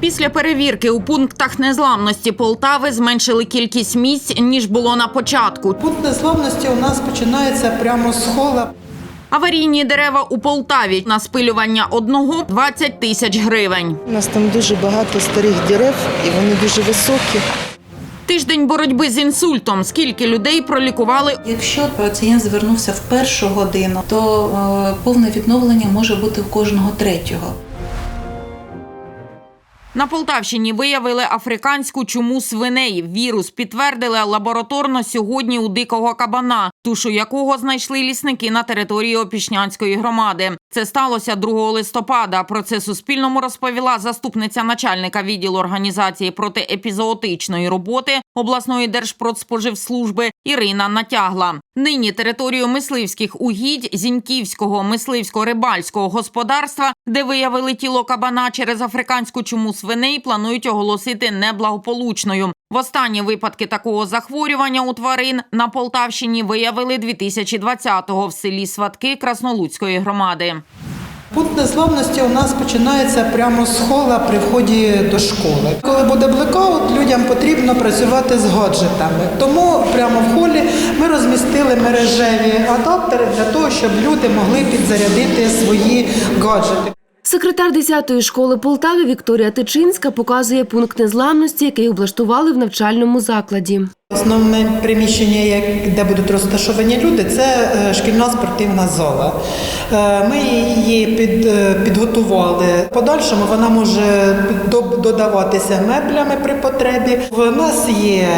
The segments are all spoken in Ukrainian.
Після перевірки у пунктах незламності Полтави зменшили кількість місць ніж було на початку. Пункт незламності у нас починається прямо з хола. Аварійні дерева у Полтаві на спилювання одного 20 тисяч гривень. У нас там дуже багато старих дерев і вони дуже високі. Тиждень боротьби з інсультом. Скільки людей пролікували Якщо пацієнт звернувся в першу годину, то е, повне відновлення може бути в кожного третього. На Полтавщині виявили африканську чуму свиней. Вірус підтвердили лабораторно сьогодні у дикого кабана, тушу якого знайшли лісники на території Опішнянської громади. Це сталося 2 листопада. Про це Суспільному розповіла заступниця начальника відділу організації протиепізоотичної роботи обласної держпродспоживслужби Ірина Натягла. Нині територію мисливських угідь Зіньківського мисливсько-рибальського господарства, де виявили тіло кабана через африканську чуму свиней, планують оголосити неблагополучною. Востанні випадки такого захворювання у тварин на Полтавщині виявили 2020-го в селі Сватки Краснолуцької громади. Пункт незламності у нас починається прямо з хола при вході до школи. Коли буде блекаут, людям потрібно працювати з гаджетами. Тому прямо в холі ми розмістили мережеві адаптери для того, щоб люди могли підзарядити свої гаджети. Секретар 10-ї школи Полтави Вікторія Тичинська показує пункт незламності, який облаштували в навчальному закладі. Основне приміщення, де будуть розташовані люди, це е, шкільна спортивна зала. Е, Ми її під, е, підготували. В подальшому вона може додаватися меблями при потребі. В нас є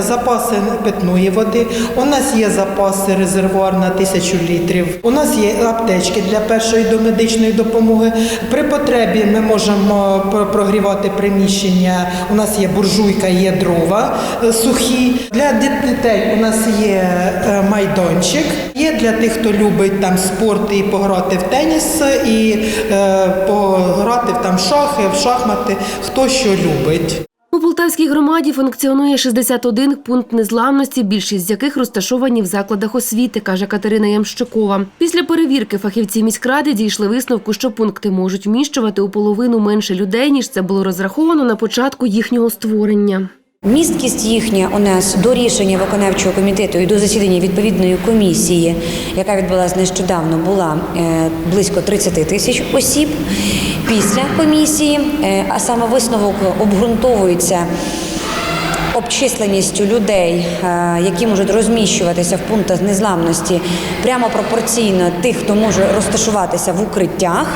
запаси питної води, у нас є запаси резервуар на тисячу літрів. У нас є аптечки для першої домедичної допомоги. При потребі ми можемо прогрівати приміщення. У нас є буржуйка, є дрова сухі. Для дітей у нас є е, майданчик. Є для тих, хто любить там спорт і пограти в теніс, і е, пограти в там шахи, в шахмати, хто що любить. У Полтавській громаді функціонує 61 пункт незламності, більшість з яких розташовані в закладах освіти, каже Катерина Ямщикова. Після перевірки фахівці міськради дійшли висновку, що пункти можуть вміщувати у половину менше людей, ніж це було розраховано на початку їхнього створення. Місткість їхня у нас до рішення виконавчого комітету і до засідання відповідної комісії, яка відбулася нещодавно, була е, близько 30 тисяч осіб. Після комісії, е, а саме висновок обґрунтовується обчисленістю людей, е, які можуть розміщуватися в пунктах незламності, прямо пропорційно тих, хто може розташуватися в укриттях.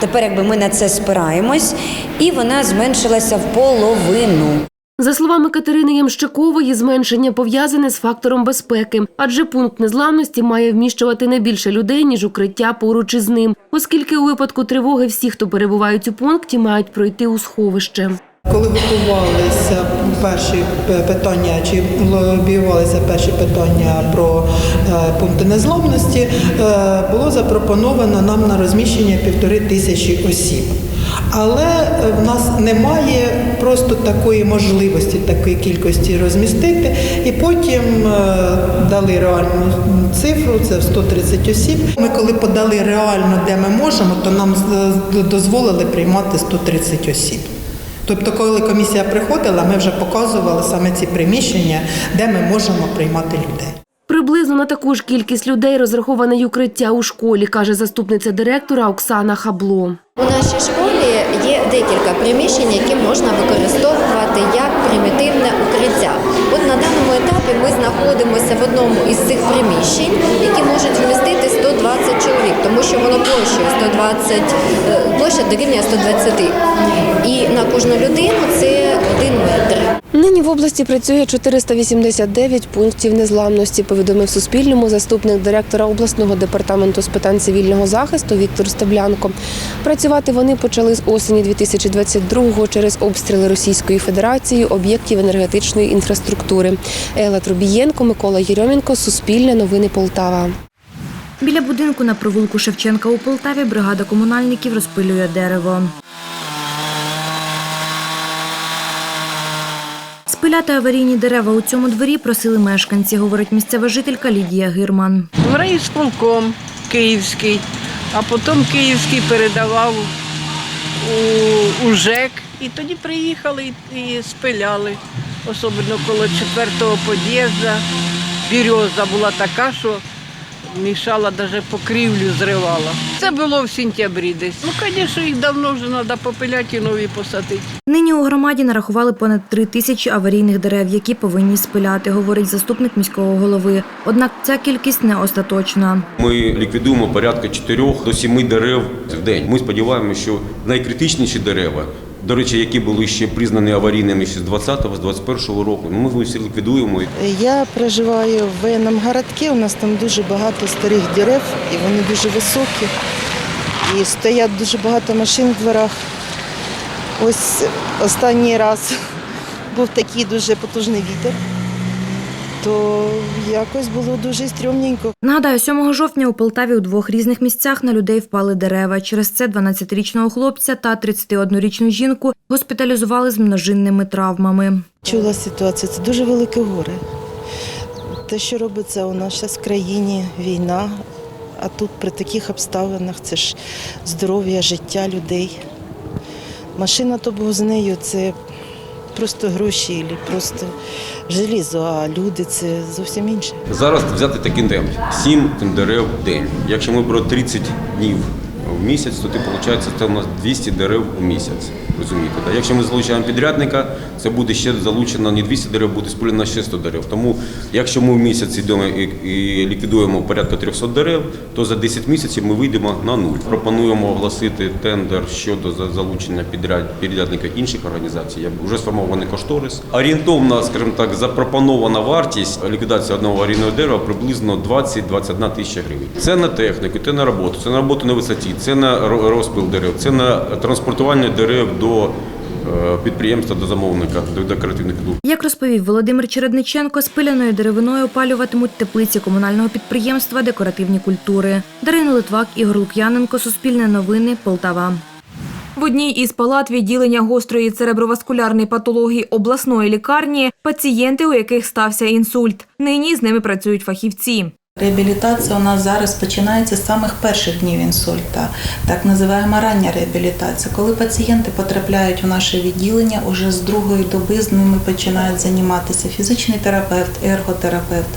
Тепер, якби ми на це спираємось, і вона зменшилася в половину. За словами Катерини Ямщикової, зменшення пов'язане з фактором безпеки, адже пункт незламності має вміщувати не більше людей, ніж укриття поруч із ним, оскільки у випадку тривоги всі, хто перебувають у пункті, мають пройти у сховище. Коли готувалися перші питання, чи лобіювалися перші питання про е, пункти незламності, е, було запропоновано нам на розміщення півтори тисячі осіб. Але е, в нас немає просто такої можливості, такої кількості розмістити. І потім е, дали реальну цифру, це в 130 осіб. Ми коли подали реально, де ми можемо, то нам е, дозволили приймати 130 осіб. Тобто, коли комісія приходила, ми вже показували саме ці приміщення, де ми можемо приймати людей. Приблизно на таку ж кількість людей розраховане й укриття у школі, каже заступниця директора Оксана Хабло. У нашій школі є декілька приміщень, які можна використовувати як примітивне укриття. От на даному етапі ми знаходимося в одному із цих приміщень, які можуть вмістити 120 чоловік, тому що воно площею 120, е, площа дорівнює 120. І на кожну людину це один метр. Нині в області працює 489 пунктів незламності, повідомив Суспільному заступник директора обласного департаменту з питань цивільного захисту Віктор Стеблянко. Працювати вони почали з осені 2022-го через обстріли Російської Федерації об'єктів енергетичної інфраструктури. Елла Трубієнко, Микола Єрьомінко, Суспільне новини Полтава. Біля будинку на провулку Шевченка у Полтаві бригада комунальників розпилює дерево. Спиляти аварійні дерева у цьому дворі просили мешканці, говорить місцева жителька Лідія Гирман. райсполком київський, а потім київський передавав у, у ЖЕК. І тоді приїхали і спиляли. Особливо коло четвертого під'їзду. Бірьоза була така, що мішала, навіть покрівлю зривала. Це було в сентябрі десь. Ну, звісно, їх давно вже треба попиляти і нові посадити. Нині у громаді нарахували понад три тисячі аварійних дерев, які повинні спиляти, говорить заступник міського голови. Однак ця кількість не остаточна. Ми ліквідуємо порядка 4 до 7 дерев в день. Ми сподіваємося, що найкритичніші дерева, до речі, які були ще признані аварійними ще з 20-го, з 21-го року, ну, ми всі ліквідуємо. Я проживаю в воєнному городку, у нас там дуже багато старих дерев, і вони дуже високі. І стоять дуже багато машин в дворах. Ось останній раз був такий дуже потужний вітер, то якось було дуже стрьомненько. Нагадаю, 7 жовтня у Полтаві у двох різних місцях на людей впали дерева. Через це 12-річного хлопця та 31-річну жінку госпіталізували з множинними травмами. Чула ситуацію, це дуже велике горе. Те, що робиться у нас зараз в країні, війна, а тут при таких обставинах це ж здоров'я, життя людей. Машина то Бог з нею це просто гроші, просто желізо, а люди це зовсім інше. Зараз взяти такий день, сім тендерів в день. Якщо ми про 30 днів в місяць, то ти, виходить, це у нас 200 дерев у місяць. Розумієте, да? Якщо ми залучаємо підрядника, це буде ще залучено не 200 дерев, буде спилено ще 100 дерев. Тому якщо ми в місяць йдемо і, ліквідуємо порядка 300 дерев, то за 10 місяців ми вийдемо на нуль. Пропонуємо оголосити тендер щодо залучення підряд, підрядника інших організацій. Вже сформований кошторис. Орієнтовна, скажімо так, запропонована вартість ліквідації одного аварійного дерева приблизно 20-21 тисяча гривень. Це на техніку, це на роботу, це на роботу на висоті, це на ро- розпил дерев, це на транспортування дерев до е, підприємства, до замовника, до декоративних клубів. Як розповів Володимир Чередниченко, спиляною деревиною опалюватимуть теплиці комунального підприємства Декоративні культури. Дарина Литвак, Ігор Лук'яненко, Суспільне новини, Полтава. В одній із палат відділення гострої цереброваскулярної патології обласної лікарні пацієнти, у яких стався інсульт. Нині з ними працюють фахівці. Реабілітація у нас зараз починається з самих перших днів інсульта, так називаємо рання реабілітація. Коли пацієнти потрапляють у наше відділення, уже з другої доби з ними починають займатися фізичний терапевт, ерготерапевт,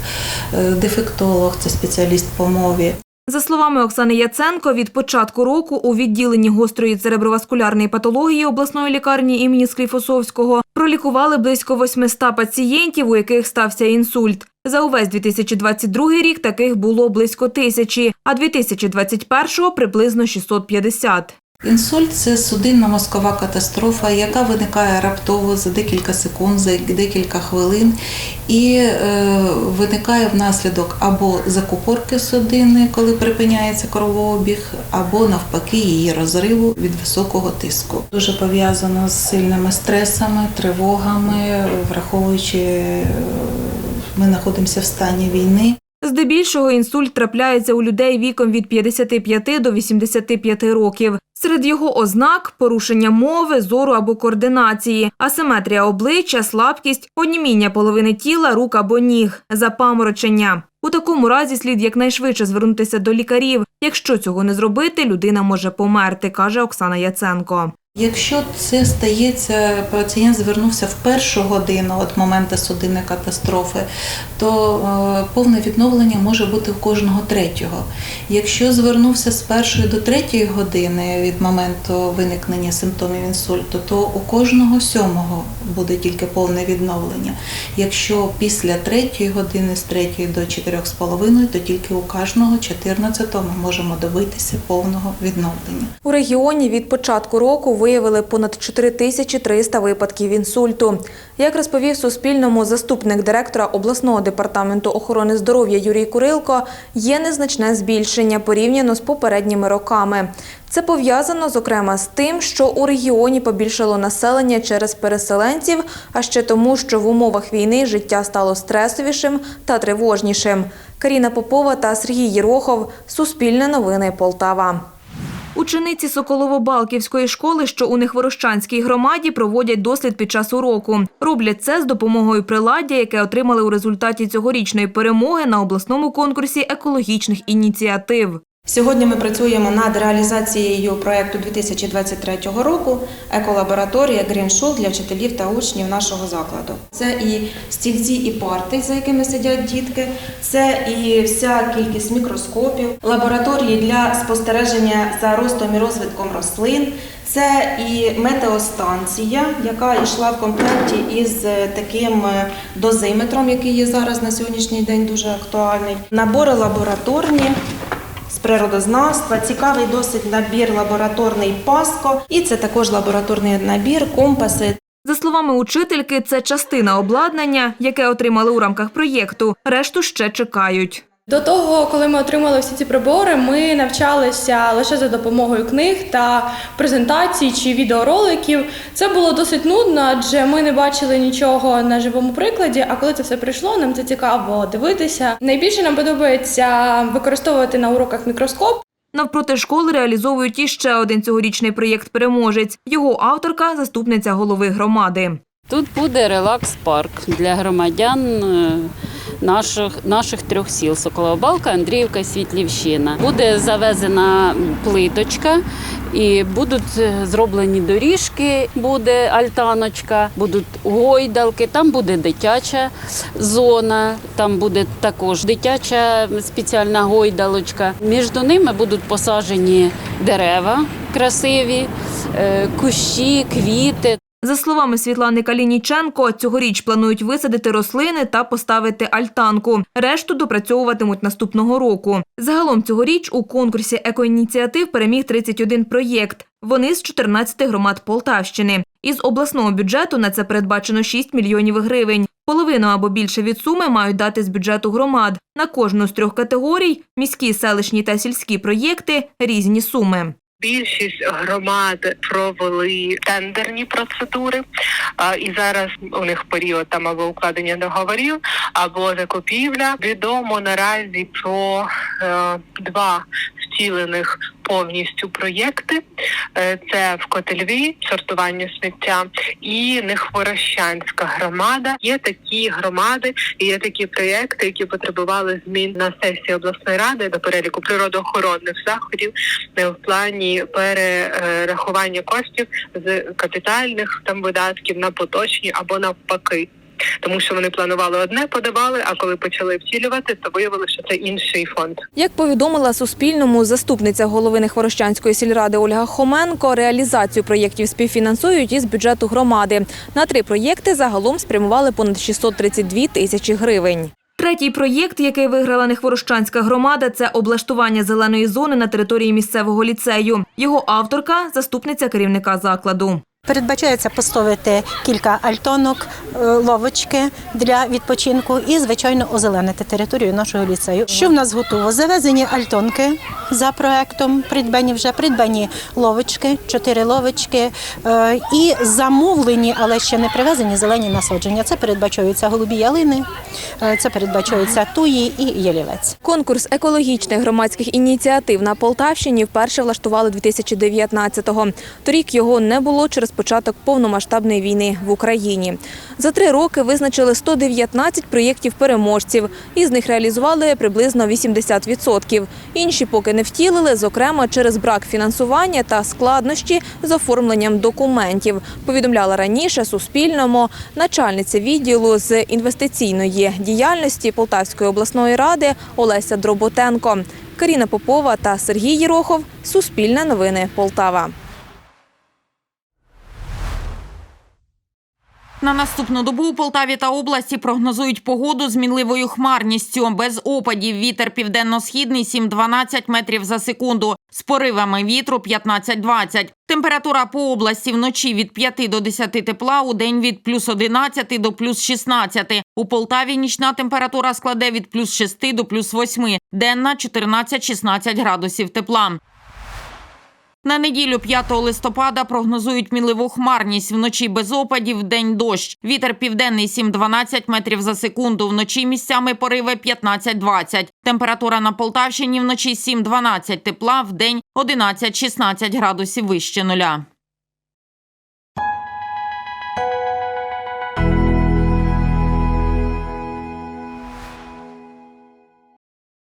е, дефектолог, це спеціаліст по мові. За словами Оксани Яценко, від початку року у відділенні гострої цереброваскулярної патології обласної лікарні імені Скліфосовського пролікували близько 800 пацієнтів, у яких стався інсульт. За увесь 2022 рік таких було близько тисячі, а 2021 – приблизно 650. Інсульт це судинно-мозкова катастрофа, яка виникає раптово за декілька секунд, за декілька хвилин, і е, виникає внаслідок або закупорки судини, коли припиняється кровообіг, або навпаки її розриву від високого тиску. Дуже пов'язано з сильними стресами, тривогами, враховуючи, е, ми знаходимося в стані війни. Здебільшого інсульт трапляється у людей віком від 55 до 85 років. Серед його ознак – порушення мови, зору або координації, асиметрія обличчя, слабкість, оніміння половини тіла, рук або ніг, запаморочення. У такому разі слід якнайшвидше звернутися до лікарів. Якщо цього не зробити, людина може померти, каже Оксана Яценко. Якщо це стається, пацієнт звернувся в першу годину від моменту судинної катастрофи, то е, повне відновлення може бути у кожного третього. Якщо звернувся з першої до третьої години від моменту виникнення симптомів інсульту, то у кожного сьомого буде тільки повне відновлення. Якщо після третьої години з третьої до чотирьох з половиною, то тільки у кожного 14-го ми можемо добитися повного відновлення. У регіоні від початку року виявили понад 4300 випадків інсульту. Як розповів Суспільному заступник директора обласного департаменту охорони здоров'я Юрій Курилко, є незначне збільшення порівняно з попередніми роками. Це пов'язано, зокрема, з тим, що у регіоні побільшало населення через переселенців, а ще тому, що в умовах війни життя стало стресовішим та тривожнішим. Каріна Попова та Сергій Єрохов. Суспільне новини Полтава. Учениці Соколово-Балківської школи, що у Нехворощанській громаді, проводять дослід під час уроку. Роблять це з допомогою приладдя, яке отримали у результаті цьогорічної перемоги на обласному конкурсі екологічних ініціатив. Сьогодні ми працюємо над реалізацією проєкту 2023 року еколабораторія School для вчителів та учнів нашого закладу. Це і стільці, і парти, за якими сидять дітки, це і вся кількість мікроскопів, лабораторії для спостереження за ростом і розвитком рослин. Це і метеостанція, яка йшла в комплекті із таким дозиметром, який є зараз на сьогоднішній день дуже актуальний. Набори лабораторні природознавства, цікавий досить набір лабораторний Паско, і це також лабораторний набір, компаси. За словами учительки, це частина обладнання, яке отримали у рамках проєкту. Решту ще чекають. До того, коли ми отримали всі ці прибори, ми навчалися лише за допомогою книг та презентацій чи відеороликів. Це було досить нудно, адже ми не бачили нічого на живому прикладі. А коли це все прийшло, нам це цікаво дивитися. Найбільше нам подобається використовувати на уроках мікроскоп. Навпроти школи реалізовують іще один цьогорічний проєкт Переможець. Його авторка заступниця голови громади. Тут буде релакс-парк для громадян е, наших, наших трьох сіл Соколова Балка, Андріївка і Світлівщина. Буде завезена плиточка і будуть е, зроблені доріжки, буде альтаночка, будуть гойдалки, там буде дитяча зона, там буде також дитяча спеціальна гойдалочка. Між ними будуть посаджені дерева красиві, е, кущі, квіти. За словами Світлани Калініченко, цьогоріч планують висадити рослини та поставити альтанку. Решту допрацьовуватимуть наступного року. Загалом цьогоріч у конкурсі екоініціатив переміг 31 проєкт. Вони з 14 громад Полтавщини. Із обласного бюджету на це передбачено 6 мільйонів гривень. Половину або більше від суми мають дати з бюджету громад. На кожну з трьох категорій – міські, селищні та сільські проєкти – різні суми. Більшість громад провели тендерні процедури, а, і зараз у них період там або укладення договорів, або закупівля. Відомо наразі про е, два втілених повністю проєкти. Е, Це в Котельві сортування сміття і Нехворощанська громада. Є такі громади і є такі проєкти, які потребували змін на сесії обласної ради до переліку природоохоронних заходів е, в плані перерахування коштів з капітальних там видатків на поточні або навпаки. Тому що вони планували одне, подавали, а коли почали втілювати, то виявилося, що це інший фонд. Як повідомила Суспільному заступниця голови Нехворощанської сільради Ольга Хоменко, реалізацію проєктів співфінансують із бюджету громади. На три проєкти загалом спрямували понад 632 тисячі гривень. Третій проєкт, який виграла Нехворощанська громада, це облаштування зеленої зони на території місцевого ліцею. Його авторка – заступниця керівника закладу. Передбачається поставити кілька альтонок, е, ловочки для відпочинку і, звичайно, озеленити територію нашого ліцею. Що в нас готово? Завезені альтонки за проектом, придбані вже придбані ловочки, чотири ловочки е, і замовлені, але ще не привезені зелені насадження. Це передбачаються голубі ялини, е, це передбачаються туї і ялівець. Конкурс екологічних громадських ініціатив на Полтавщині вперше влаштували 2019-го. Торік його не було через початок повномасштабної війни в Україні. За три роки визначили 119 проєктів переможців. Із них реалізували приблизно 80%. Інші поки не втілили, зокрема через брак фінансування та складнощі з оформленням документів. Повідомляла раніше Суспільному начальниця відділу з інвестиційної діяльності Полтавської обласної ради Олеся Дроботенко. Каріна Попова та Сергій Єрохов. Суспільне новини Полтава. На наступну добу у Полтаві та області прогнозують погоду з мінливою хмарністю. Без опадів вітер південно-східний 7-12 метрів за секунду. З поривами вітру 15-20. Температура по області вночі від 5 до 10 тепла, у день від плюс 11 до плюс 16. У Полтаві нічна температура складе від плюс 6 до плюс 8. Денна 14-16 градусів тепла. На неділю 5 листопада прогнозують мінливу хмарність. Вночі без опадів, день дощ. Вітер південний 7-12 метрів за секунду. Вночі місцями пориви 15-20. Температура на Полтавщині вночі 7-12 тепла, в день 11-16 градусів вище нуля.